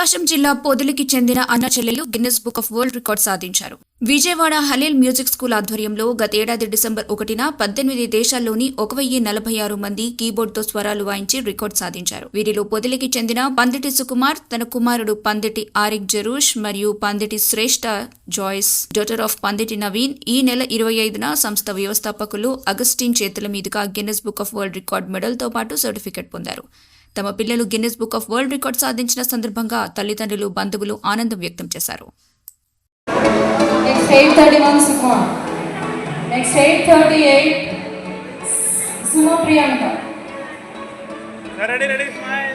ప్రకాశం జిల్లా పొదిలికి చెందిన అన్న చెల్లెలు Guinness book of world record సాధించారు. విజయవాడ హలీల్ మ్యూజిక్ స్కూల్ ఆధ్వర్యంలో గతేడాది డిసెంబర్ ఒకటిన పద్దెనిమిది దేశాల్లోని ఒక వెయ్యి నలభై ఆరు మంది కీబోర్డ్తో స్వరాలు వాయించి రికార్డ్ సాధించారు. వీరిలో పొదిలికి చెందిన పందిటి సుకుమార్ తన కుమారుడు పందిటి ఆరిక్ జరూష్ మరియు Panditi Shreshta Joyce daughter of Panditi Naveen ఈ నెల ఇరవై ఐదున సంస్థ వ్యవస్థాపకులు అగస్టిన్ చేతుల మీదుగా Guinness book of world record మెడల్తో పాటు సర్టిఫికెట్ పొందారు. తమ పిల్లలు Guinness book of world record సాధించిన సందర్భంగా తల్లిదండ్రులు బంధువులు ఆనందం వ్యక్తం చేశారు Next 831 Sukma. Next 838 Suma Priyanka. Ready, ready, smile.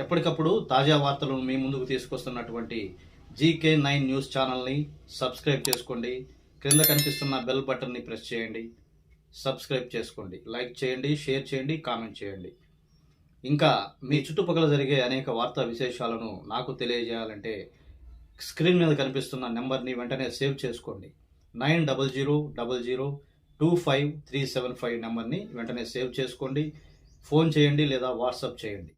ఎప్పటికప్పుడు తాజా వార్తలను మీ ముందుకు తీసుకొస్తున్నటువంటి జీకే నైన్ న్యూస్ ఛానల్ని సబ్స్క్రైబ్ చేసుకోండి. క్రింద కనిపిస్తున్న బెల్ బటన్ని ప్రెస్ చేయండి. సబ్స్క్రైబ్ చేసుకోండి. లైక్ చేయండి షేర్ చేయండి కామెంట్ చేయండి. ఇంకా మీ చుట్టుపక్కల జరిగే అనేక వార్తా విశేషాలను నాకు తెలియజేయాలంటే స్క్రీన్ మీద కనిపిస్తున్న నెంబర్ని వెంటనే సేవ్ చేసుకోండి. Nine double zero double zero two five three seven five నెంబర్ని వెంటనే సేవ్ చేసుకోండి. ఫోన్ చేయండి లేదా వాట్సాప్ చేయండి.